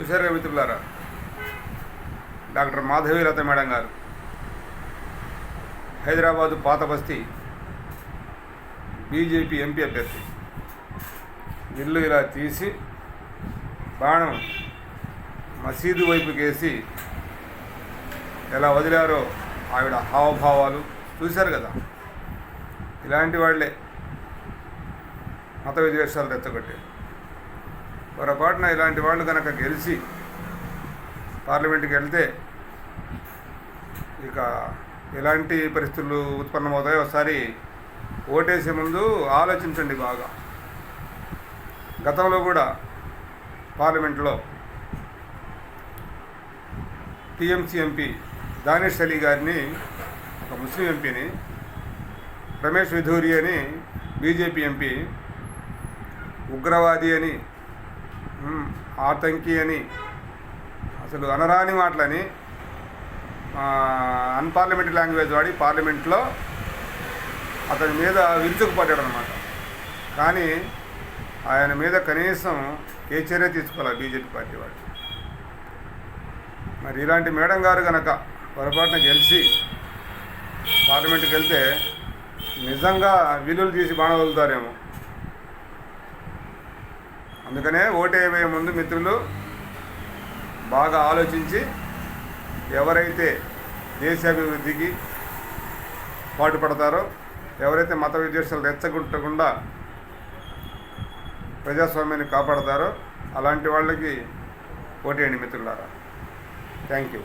చూశారుగా మిత్రులారా? Doctor Madhavilatha madam గారు. హైదరాబాదు పాత బస్తీ బీజేపీ ఎంపీ అభ్యర్థి. ఇల్లు ఇలా తీసి బాణం మసీదు వైపుకేసి ఎలా వదిలారో ఆవిడ హావభావాలు చూశారు కదా? ఇలాంటి వాళ్ళే మత విద్వేషాలు రెచ్చగొట్టారు. పొరపాటున ఇలాంటి వాళ్ళు కనుక గెలిచి పార్లమెంట్కి వెళ్తే ఇక ఎలాంటి పరిస్థితులు ఉత్పన్నమవుతాయో ఒకసారి ఓటేసే ముందు ఆలోచించండి బాగా. గతంలో కూడా పార్లమెంట్లో టీఎంసీ ఎంపీ దానిష్ అలీ గారిని ఒక ముస్లిం ఎంపీని రమేష్ విధూరి అని బీజేపీ ఎంపీ ఉగ్రవాది అని ఆతంకి అని. అసలు అనరాని మాటలని అన్పార్లమెంటరీ లాంగ్వేజ్ వాడి పార్లమెంట్లో అతని మీద విరుచుకుపడ్డాడు అనమాట కానీ ఆయన మీద కనీసం ఏ చర్య తీసుకోవాలి బీజేపీ పార్టీ వాడు. మరి ఇలాంటి మేడం గారు కనుక పొరపాటున గెలిచి పార్లమెంట్కి వెళ్తే నిజంగా విలువలు తీసి బాణ వదులుతారేమో. అందుకనే ఓటేయబోయే ముందు మిత్రులు బాగా ఆలోచించి ఎవరైతే దేశాభివృద్ధికి పాటుపడతారో ఎవరైతే మత విద్వేషాలు రెచ్చగొట్టకుండా ప్రజాస్వామ్యాన్ని కాపాడతారో అలాంటి వాళ్ళకి ఓటేయండి మిత్రులారా. Thank you